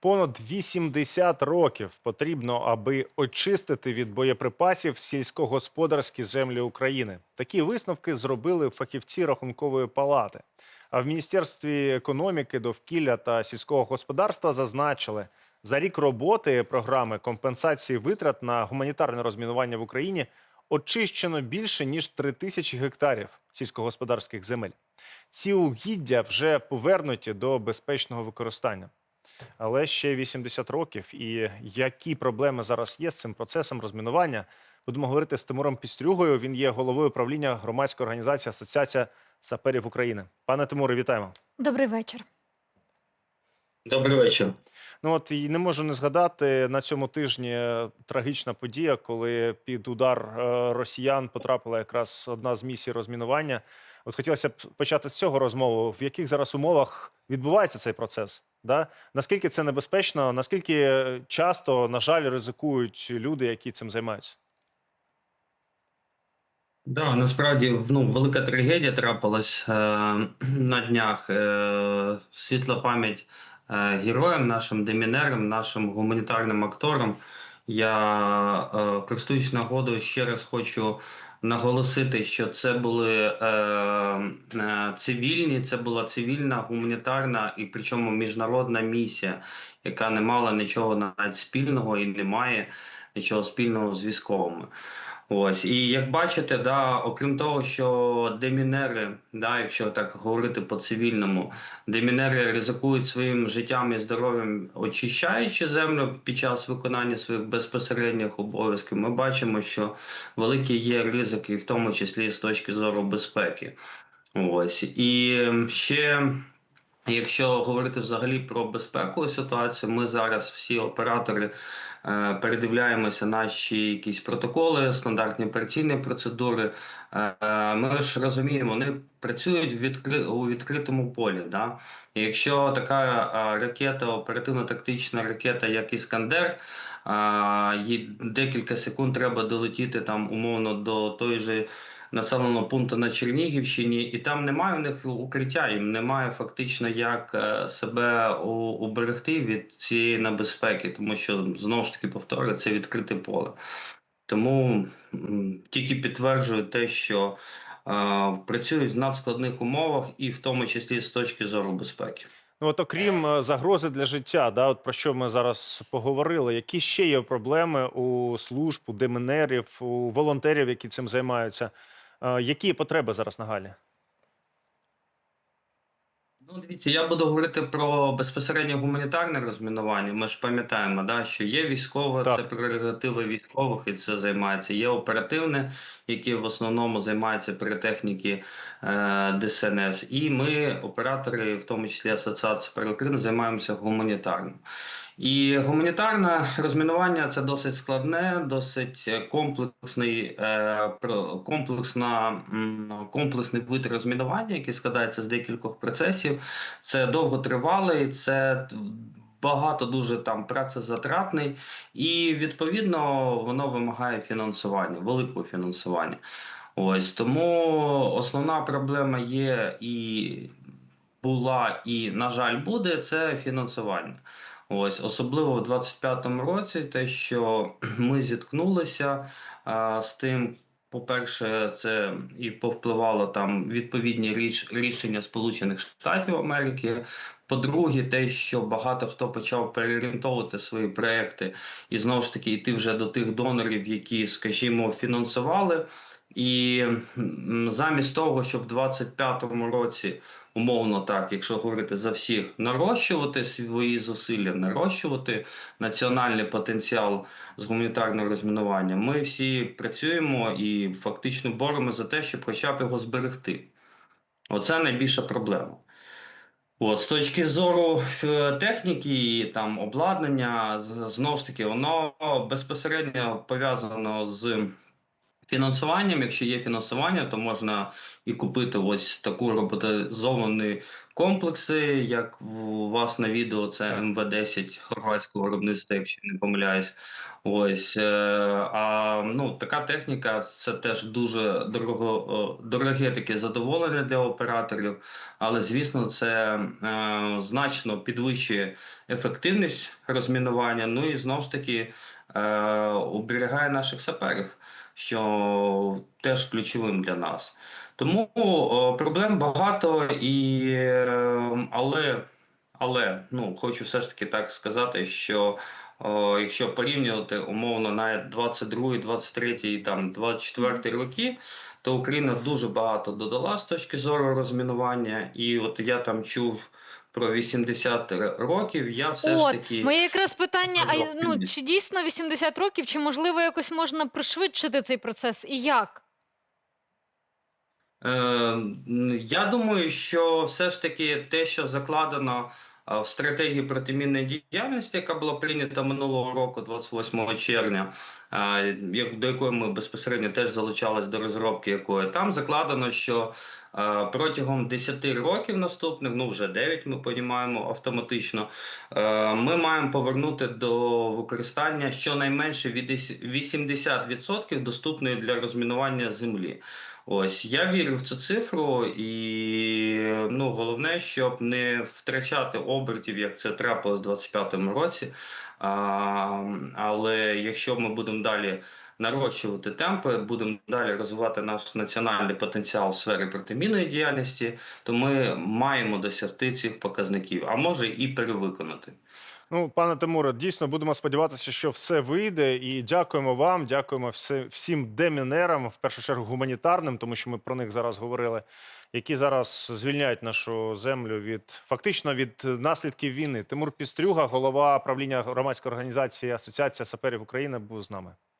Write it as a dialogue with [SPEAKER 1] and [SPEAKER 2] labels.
[SPEAKER 1] Понад 80 років потрібно, аби очистити від боєприпасів сільськогосподарські землі України. Такі висновки зробили фахівці рахункової палати. А в міністерстві економіки, довкілля та сільського господарства зазначили, за рік роботи програми компенсації витрат на гуманітарне розмінування в Україні очищено більше ніж 3 тисячі гектарів сільськогосподарських земель. Ці угіддя вже повернуті до безпечного використання. Але ще 80 років. І які проблеми зараз є з цим процесом розмінування? Будемо говорити з Тимуром Пістрюгою. Він є головою правління громадської організації Асоціація саперів України. Пане Тимуре, вітаємо.
[SPEAKER 2] Добрий вечір.
[SPEAKER 3] Добрий вечір.
[SPEAKER 1] Ну от і не можу не згадати на цьому тижні трагічна подія, коли під удар е, росіян потрапила якраз одна з місій розмінування. От хотілося б почати з цього розмову. В яких зараз умовах відбувається цей процес? Да? Наскільки це небезпечно? Наскільки часто, на жаль, ризикують люди, які цим займаються?
[SPEAKER 3] Да, насправді ну, велика трагедія трапилась е, на днях. Е, світла пам'ять е, героям, нашим демінерам, нашим гуманітарним акторам. Я, е, користуючись нагодою, ще раз хочу наголосити, що це були е, е, цивільні, це була цивільна гуманітарна і причому міжнародна місія, яка не мала нічого навіть спільного і не має нічого спільного з військовими. Ось і як бачите, да, окрім того, що демінери, да, якщо так говорити по цивільному, демінери ризикують своїм життям і здоров'ям, очищаючи землю під час виконання своїх безпосередніх обов'язків. Ми бачимо, що великі є ризики, в тому числі з точки зору безпеки. Ось і ще. Якщо говорити взагалі про безпекову ситуацію, ми зараз всі оператори е, передивляємося наші якісь протоколи, стандартні операційні процедури. Е, е, ми ж розуміємо, вони працюють в відкри... у відкритому полі. Да? І якщо така е, ракета, оперативно-тактична ракета, як Іскандер, е, їй декілька секунд треба долетіти там умовно до той же населеного пункту на Чернігівщині, і там немає у них укриття, їм немає фактично як е, себе уберегти від цієї небезпеки, тому що знову ж таки повторюю, це відкрите поле. Тому тільки підтверджую те, що працюють в надскладних умовах, і в тому числі з точки зору безпеки.
[SPEAKER 1] Ну от окрім е, загрози для життя, да, от про що ми зараз поговорили, які ще є проблеми у служб, у демінерів, у волонтерів, які цим займаються? Е, Які потреби зараз нагальні?
[SPEAKER 3] Ну, дивіться, я буду говорити про безпосередньо гуманітарне розмінування. Ми ж пам'ятаємо, да, що є військове,
[SPEAKER 1] Так.
[SPEAKER 3] це прерогативи військових, і це займається. Є оперативне, яке в основному займаються техніці е, ДСНС. І ми, оператори, в тому числі Асоціація перекрин, займаємося гуманітарним. І гуманітарне розмінування це досить складне, досить е, комплексний, е, комплексна, комплексний вид розмінування, який складається з декількох процесів. Це довготривалий, це багато дуже там працезатратний, і відповідно воно вимагає фінансування, великого фінансування. Ось тому основна проблема є і була, і, на жаль, буде це фінансування. Ось особливо в 25-му році, те, що ми зіткнулися а, з тим. По-перше, це і повпливало там відповідні ріш, рішення Сполучених Штатів Америки. По-друге, те, що багато хто почав переорієнтовувати свої проекти і знову ж таки йти вже до тих донорів, які, скажімо, фінансували. І замість того, щоб в 25-му році умовно так, якщо говорити за всіх, нарощувати свої зусилля, нарощувати національний потенціал з гуманітарного розмінування. Ми всі працюємо і фактично боремося за те, щоб хоча б його зберегти. Оце найбільша проблема. От, з точки зору техніки і там обладнання, знову ж таки, воно безпосередньо пов'язано з фінансуванням. Якщо є фінансування, то можна і купити ось таку роботизовані комплекси, як у вас на відео, це МВ-10 хорватського виробництва, якщо не помиляюсь. Ось е, а ну така техніка це теж дуже дорого, дороге таке задоволення для операторів, але звісно, це е, значно підвищує ефективність розмінування. Ну і знову ж таки е, оберігає наших саперів, що теж ключовим для нас. Тому проблем багато, і, е, але, але ну, хочу все ж таки так сказати, що о, якщо порівнювати умовно навіть 22, 23 і там 24 роки, то Україна дуже багато додала з точки зору розмінування. І от я там чув про 80 років. Я все
[SPEAKER 2] От,
[SPEAKER 3] ж таки
[SPEAKER 2] моє якраз питання: а ну чи дійсно 80 років, чи можливо якось можна пришвидшити цей процес? І як?
[SPEAKER 3] Е, Я думаю, що все ж таки те, що закладено в стратегії протимінної діяльності, яка була прийнята минулого року, 28 червня, до якої ми безпосередньо теж залучались до розробки якої, там закладено, що протягом 10 років наступних, ну вже 9 ми понімаємо автоматично, е, ми маємо повернути до використання щонайменше від 80% доступної для розмінування землі. Ось я вірю в цю цифру, і ну головне, щоб не втрачати обертів, як це трапилось у 25-му році. А, але якщо ми будемо далі нарощувати темпи, будемо далі розвивати наш національний потенціал в сфері протимінної діяльності, то ми маємо досягти цих показників, а може і перевиконати.
[SPEAKER 1] Ну, пане Тимуре, дійсно будемо сподіватися, що все вийде. І дякуємо вам, дякуємо всім демінерам, в першу чергу гуманітарним, тому що ми про них зараз говорили, які зараз звільняють нашу землю від фактично від наслідків війни. Тимур Пістрюга, голова правління громадської організації Асоціація саперів України, був з нами.